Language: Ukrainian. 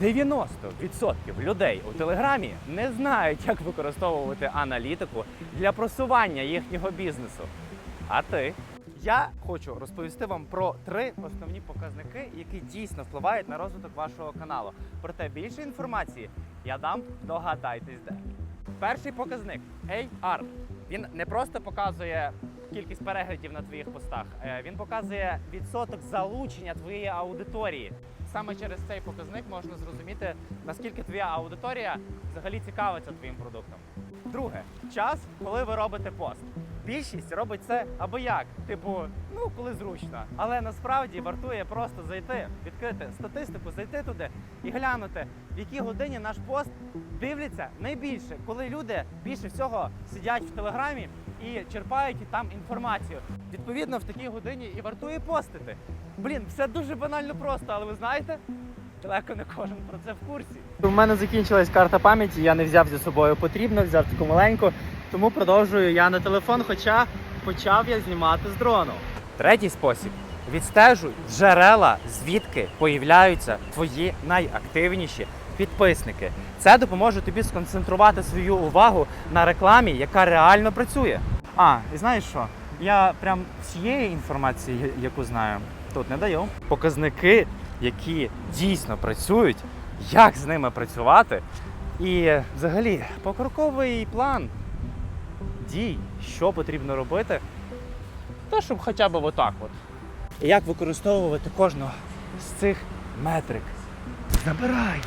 90% людей у Телеграмі не знають, як використовувати аналітику для просування їхнього бізнесу. А ти? Я хочу розповісти вам про три основні показники, які дійсно впливають на розвиток вашого каналу. Проте більше інформації я дам, догадайтесь де. Перший показник AR. Він не просто показує кількість переглядів на твоїх постах, е, він показує відсоток залучення твоєї аудиторії. Саме через цей показник можна зрозуміти, наскільки твоя аудиторія взагалі цікавиться твоїм продуктом. Друге, час, коли ви робите пост. Більшість робить це або як, типу, ну коли зручно. Але насправді вартує просто зайти, відкрити статистику, зайти туди і глянути, в якій годині наш пост дивляться найбільше, коли люди більше всього сидять в телеграмі і черпають там інформацію. Відповідно, в такій годині і вартує постити. Блін, все дуже банально просто, але ви знаєте, далеко не кожен про це в курсі. У мене закінчилась карта пам'яті, я не взяв зі собою потрібно, взяв таку маленьку, тому продовжую я на телефон, хоча почав я знімати з дрону. Третій спосіб. Відстежуй джерела, звідки появляються твої найактивніші підписники. Це допоможе тобі сконцентрувати свою увагу на рекламі, яка реально працює. А, і знаєш що? Я прям всієї інформації, яку знаю, тут не даю. Показники, які дійсно працюють, як з ними працювати, і взагалі покроковий план дій, що потрібно робити, та щоб хоча б отак от. І як використовувати кожну з цих метрик. Забирай!